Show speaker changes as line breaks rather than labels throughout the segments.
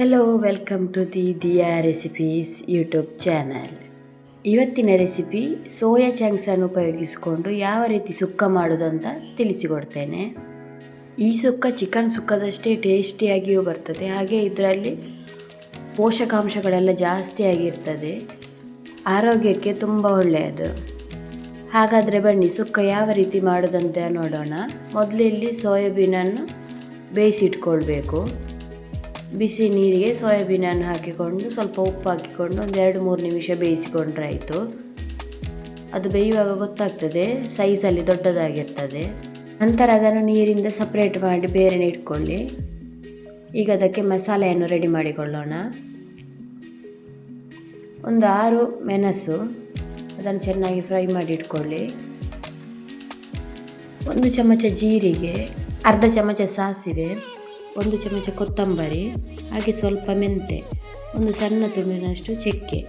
Hello welcome to the Diya recipes YouTube channel ಇವತ್ತಿನ recipe soya ಚಂಕ್ಸನ್ನು ಉಪಯೋಗಿಸಿಕೊಂಡು ಯಾವ ರೀತಿ ಸುಕ್ಕ ಮಾಡೋದು ತಿಳಿಸಿಕೊಡ್ತೇನೆ. ಈ ಸುಕ್ಕ ಚಿಕನ್ ಸುಕ್ಕದಷ್ಟೇ ಟೇಸ್ಟಿಯಾಗಿಯೂ ಬರ್ತದೆ. ಹಾಗೆ ಇದರಲ್ಲಿ ಪೋಷಕಾಂಶಗಳೆಲ್ಲ ಜಾಸ್ತಿ ಆಗಿರ್ತದೆ. ಆರೋಗ್ಯಕ್ಕೆ ತುಂಬ ಒಳ್ಳೆಯದು. ಹಾಗಾದರೆ ಬನ್ನಿ, ಸುಕ್ಕ ಯಾವ ರೀತಿ ಮಾಡೋದಂತ ನೋಡೋಣ. ಮೊದಲು ಇಲ್ಲಿ ಸೋಯಾಬೀನನ್ನು ಬೇಯಿಸಿಟ್ಕೊಳ್ಬೇಕು. ಬಿಸಿ ನೀರಿಗೆ ಸೋಯಾಬೀನನ್ನು ಹಾಕಿಕೊಂಡು ಸ್ವಲ್ಪ ಉಪ್ಪು ಹಾಕಿಕೊಂಡು ಒಂದು ಎರಡು ಮೂರು ನಿಮಿಷ ಬೇಯಿಸಿಕೊಂಡ್ರೆ ಆಯಿತು. ಅದು ಬೇಯುವಾಗ ಗೊತ್ತಾಗ್ತದೆ ಸೈಜಲ್ಲಿ ದೊಡ್ಡದಾಗಿರ್ತದೆ. ನಂತರ ಅದನ್ನು ನೀರಿಂದ ಸಪ್ರೇಟ್ ಮಾಡಿ ಬೇರೆನೆ ಇಟ್ಕೊಳ್ಳಿ. ಈಗ ಅದಕ್ಕೆ ಮಸಾಲೆಯನ್ನು ರೆಡಿ ಮಾಡಿಕೊಳ್ಳೋಣ. ಒಂದು ಆರು ಮೆಣಸು, ಅದನ್ನು ಚೆನ್ನಾಗಿ ಫ್ರೈ ಮಾಡಿ ಇಟ್ಕೊಳ್ಳಿ. ಒಂದು ಚಮಚ ಜೀರಿಗೆ, ಅರ್ಧ ಚಮಚ ಸಾಸಿವೆ ಒಂದು ಚಮಚ ಕೊತ್ತಂಬರಿ, ಹಾಗೆ ಸ್ವಲ್ಪ ಮೆಂತೆ, ಒಂದು ಸಣ್ಣ ತುಂಬಿನಷ್ಟು ಚಕ್ಕೆ.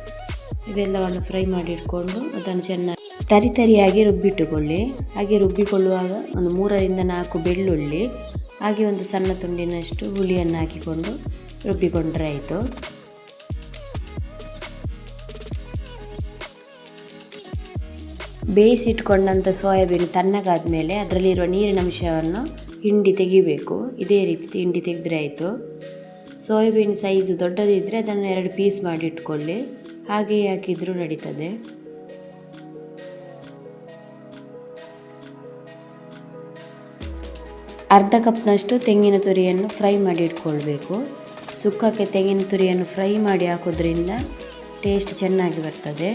ಇವೆಲ್ಲವನ್ನು ಫ್ರೈ ಮಾಡಿ ಇಟ್ಕೊಂಡು ಅದನ್ನು ಚೆನ್ನಾಗಿ ತರಿ ತರಿಯಾಗಿ ರುಬ್ಬಿಟ್ಟುಕೊಳ್ಳಿ. ಹಾಗೆ ರುಬ್ಬಿಕೊಳ್ಳುವಾಗ ಒಂದು ಮೂರರಿಂದ ನಾಲ್ಕು ಬೆಳ್ಳುಳ್ಳಿ, ಹಾಗೆ ಒಂದು ಸಣ್ಣ ತುಂಡಿನಷ್ಟು ಹುಳಿಯನ್ನು ಹಾಕಿಕೊಂಡು ರುಬ್ಬಿಕೊಂಡ್ರೆ ಆಯಿತು. ಬೇಯಿಸಿಟ್ಕೊಂಡಂಥ ಸೋಯಾಬೀನ್ ತಣ್ಣಗಾದ ಮೇಲೆ ಅದರಲ್ಲಿರುವ ನೀರಿನ ಅಂಶವನ್ನು ಹಿಂಡಿ ತೆಗಿಬೇಕು. ಇದೇ ರೀತಿ ಹಿಂಡಿ ತೆಗೆದ್ರೆ ಆಯಿತು. ಸೋಯಾಬೀನ್ ಸೈಜ್ ದೊಡ್ಡದಿದ್ದರೆ ಅದನ್ನು ಎರಡು ಪೀಸ್ ಮಾಡಿ ಇಟ್ಕೊಳ್ಳಿ. ಹಾಗೆಯೇ ಹಾಕಿದರೂ ನಡೀತದೆ. ಅರ್ಧ ಕಪ್ನಷ್ಟು ತೆಂಗಿನ ತುರಿಯನ್ನು ಫ್ರೈ ಮಾಡಿ ಇಟ್ಕೊಳ್ಬೇಕು. ಸುಕ್ಕಕ್ಕೆ ತೆಂಗಿನ ತುರಿಯನ್ನು ಫ್ರೈ ಮಾಡಿ ಹಾಕೋದ್ರಿಂದ ಟೇಸ್ಟ್ ಚೆನ್ನಾಗಿ ಬರ್ತದೆ.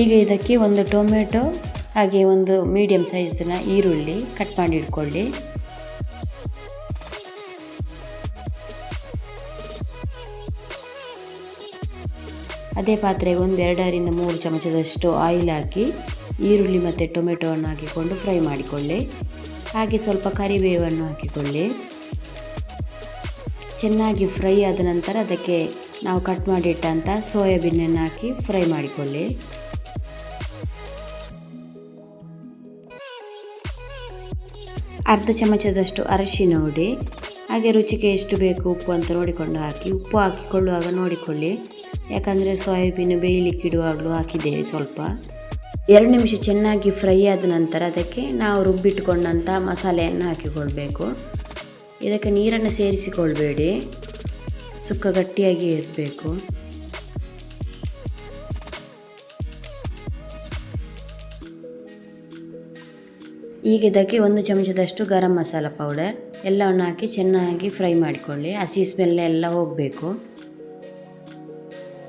ಈಗ ಇದಕ್ಕೆ ಒಂದು ಟೊಮೆಟೊ ಹಾಗೆ ಒಂದು ಮೀಡಿಯಮ್ ಸೈಜನ್ನ ಈರುಳ್ಳಿ ಕಟ್ ಮಾಡಿ ಇಟ್ಕೊಳ್ಳಿ. ಅದೇ ಪಾತ್ರೆಗೆ ಒಂದು ಎರಡರಿಂದ ಮೂರು ಚಮಚದಷ್ಟು ಆಯಿಲ್ ಹಾಕಿ, ಈರುಳ್ಳಿ ಮತ್ತು ಟೊಮೆಟೊವನ್ನು ಹಾಕಿಕೊಂಡು ಫ್ರೈ ಮಾಡಿಕೊಳ್ಳಿ. ಹಾಗೆ ಸ್ವಲ್ಪ ಕರಿಬೇವನ್ನು ಹಾಕಿಕೊಳ್ಳಿ. ಚೆನ್ನಾಗಿ ಫ್ರೈ ಆದ ನಂತರ ಅದಕ್ಕೆ ನಾವು ಕಟ್ ಮಾಡಿಟ್ಟಂಥ ಸೋಯಾಬೀನನ್ನು ಹಾಕಿ ಫ್ರೈ ಮಾಡಿಕೊಳ್ಳಿ. ಅರ್ಧ ಚಮಚದಷ್ಟು ಅರಶಿನ ಹುಡಿ ಹಾಗೆ ರುಚಿಗೆ ಎಷ್ಟು ಬೇಕು ಉಪ್ಪು ಅಂತ ನೋಡಿಕೊಂಡು ಹಾಕಿ. ಉಪ್ಪು ಹಾಕಿಕೊಳ್ಳುವಾಗ ನೋಡಿಕೊಳ್ಳಿ. ಯಾಕಂದರೆ ಸೋಯಾಬೀನ್ ಬೇಯಲಿಕ್ಕೆ ಇಡುವಾಗಲೂ ಹಾಕಿದ್ದೇವೆ ಸ್ವಲ್ಪ. ಎರಡು ನಿಮಿಷ ಚೆನ್ನಾಗಿ ಫ್ರೈ ಆದ ನಂತರ ಅದಕ್ಕೆ ನಾವು ರುಬ್ಬಿಟ್ಕೊಂಡಂಥ ಮಸಾಲೆಯನ್ನು ಹಾಕಿಕೊಳ್ಬೇಕು. ಇದಕ್ಕೆ ನೀರನ್ನು ಸೇರಿಸಿಕೊಳ್ಬೇಡಿ. ಸುಕ್ಕ ಗಟ್ಟಿಯಾಗಿ ಇರಬೇಕು. ಈಗ ಇದಕ್ಕೆ ಒಂದು ಚಮಚದಷ್ಟು ಗರಂ ಮಸಾಲ ಪೌಡರ್ ಎಲ್ಲವನ್ನು ಹಾಕಿ ಚೆನ್ನಾಗಿ ಫ್ರೈ ಮಾಡಿಕೊಳ್ಳಿ. ಹಸಿ ಸ್ಮೆಲ್ ಎಲ್ಲ ಹೋಗಬೇಕು.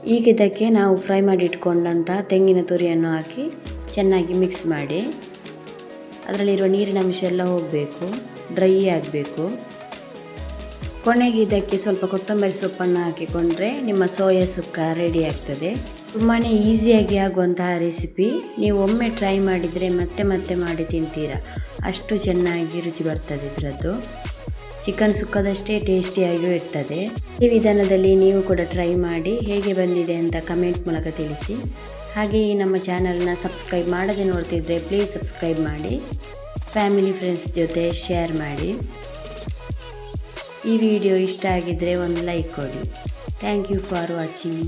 ಈಗ ಇದಕ್ಕೆ ನಾವು ಫ್ರೈ ಮಾಡಿ ಇಟ್ಕೊಂಡಂತಹ ತೆಂಗಿನ ತುರಿಯನ್ನು ಹಾಕಿ ಚೆನ್ನಾಗಿ ಮಿಕ್ಸ್ ಮಾಡಿ. ಅದರಲ್ಲಿರುವ ನೀರಿನ ಅಂಶ ಎಲ್ಲ ಹೋಗಬೇಕು ಡ್ರೈ ಆಗಬೇಕು. ಕೊನೆಗೆ ಇದಕ್ಕೆ ಸ್ವಲ್ಪ ಕೊತ್ತಂಬರಿ ಸೊಪ್ಪನ್ನು ಹಾಕಿಕೊಂಡ್ರೆ ನಿಮ್ಮ ಸೋಯಾ ಸುಕ್ಕ ರೆಡಿ ಆಗ್ತದೆ. ತುಂಬಾ ಈಸಿಯಾಗಿ ಆಗುವಂತಹ ರೆಸಿಪಿ. ನೀವು ಒಮ್ಮೆ ಟ್ರೈ ಮಾಡಿದರೆ ಮತ್ತೆ ಮತ್ತೆ ಮಾಡಿ ತಿಂತೀರಾ. ಅಷ್ಟು ಚೆನ್ನಾಗಿ ರುಚಿ ಬರ್ತದೆ ಇದರದ್ದು. ಚಿಕನ್ ಸುಕ್ಕದಷ್ಟೇ ಟೇಸ್ಟಿಯಾಗಿಯೂ ಇರ್ತದೆ. ಈ ವಿಧಾನದಲ್ಲಿ ನೀವು ಕೂಡ ಟ್ರೈ ಮಾಡಿ ಹೇಗೆ ಬಂದಿದೆ ಅಂತ ಕಮೆಂಟ್ ಮೂಲಕ ತಿಳಿಸಿ. ಹಾಗೆ ಈ ನಮ್ಮ ಚಾನಲ್ನ ಸಬ್ಸ್ಕ್ರೈಬ್ ಮಾಡದೆ ನೋಡ್ತಿದ್ರೆ ಪ್ಲೀಸ್ ಸಬ್ಸ್ಕ್ರೈಬ್ ಮಾಡಿ. ಫ್ಯಾಮಿಲಿ ಫ್ರೆಂಡ್ಸ್ ಜೊತೆ ಶೇರ್ ಮಾಡಿ. ಈ ವಿಡಿಯೋ ಇಷ್ಟ ಆಗಿದ್ದರೆ ಒಂದು ಲೈಕ್ ಕೊಡಿ. Thank you for watching.